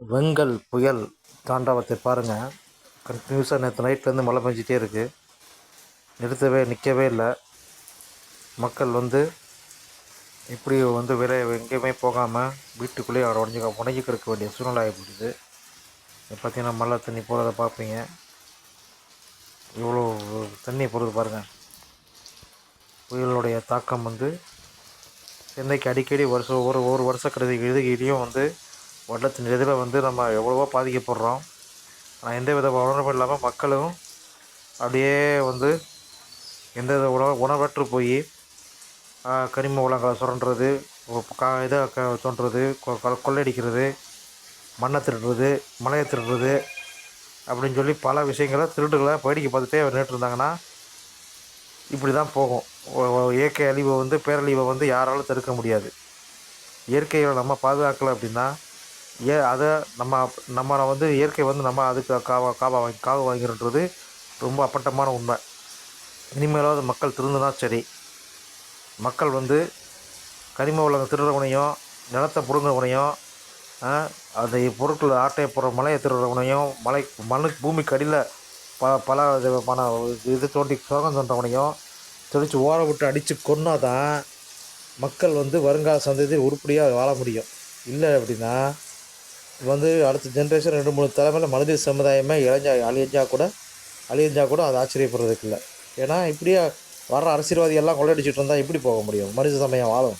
வெங்கல் புயல் தாண்டவத்தை பாருங்கள் கண்டினியூஸாக நேற்று நைட்லேருந்து மழை பெஞ்சிட்டே இருக்குது நிறுத்தவே நிற்கவே இல்லை. மக்கள் வந்து இப்படி வந்து வெளியே எங்கேயுமே போகாமல் வீட்டுக்குள்ளேயே அவரை உடஞ்சி உடஞ்சிக்க இருக்க வேண்டிய சூழ்நிலை ஆகிப்படுது பார்த்தீங்கன்னா மழை தண்ணி போகிறத பார்ப்பீங்க இவ்வளோ தண்ணி போகிறது பாருங்கள் புயலுடைய தாக்கம் வந்து சென்னைக்கு அடிக்கடி வருஷம் ஒரு ஒரு வருஷ கருதி இறுதியிலையும் வந்து வெள்ளத்தின் இதில் வந்து நம்ம எவ்வளவோ பாதிக்கப்படுறோம். ஆனால் எந்த வித உணர்வும் இல்லாமல் மக்களும் அப்படியே வந்து எந்த வித உணவு உணவற்று போய் கனிம வளங்களை சுரண்டுறது கா இதை க தோன்றுறது கொ- கொள்ளையடிக்கிறது மண்ணை திருடுறது மலையை திருடுறது அப்படின்னு சொல்லி பல விஷயங்களை திருடுகளை வேடிக்கை பார்த்துட்டே நின்றுட்டு இருந்தாங்கன்னா இப்படி தான் போகும் இயற்கை அழிவை வந்து பேரழிவை வந்து யாராலும் தடுக்க முடியாது. இயற்கையை நம்ம பாதுகாக்கலை அப்படின்னா ஏ அதை நம்ம நம்ம வந்து இயற்கை வந்து நம்ம அதுக்கு காவா காவா வாங்கி காவு வாங்கிறன்றது ரொம்ப அப்பட்டமான உண்மை. இனிமேலாவது மக்கள் திருந்துனா சரி. மக்கள் வந்து கனிம வளங்கள் திருடுறவனையும் நிலத்தை பிடுங்குறவனையும் அந்த பொருட்கள் ஆட்டையை போடுற மலையை திருடுறவனையும் மலை மண்ணுக்கு பூமிக்கு அடியில் ப பல விதமான இது தோண்டி சோகம் தோன்றவனையும் தெளித்து ஓர விட்டு அடித்து கொன்னா தான் மக்கள் வந்து வருங்கால சந்ததியில் உருப்படியாக வாழ முடியும். இல்லை அப்படின்னா வந்து அடுத்த ஜென்ரேஷன் ரெண்டு மூணு தலைமையில் மனித சமுதாயமே இளைஞ்சா அழிஞ்சா கூட அழிஞ்சா கூட அது ஆச்சரியப்படுறதுக்கு இல்லை. ஏன்னா இப்படியே வர்ற அரசியல்வாதி எல்லாம் கொள்ளையடிச்சிட்டு இருந்தால் எப்படி போக முடியும்? மனித சமயம் வாழும்.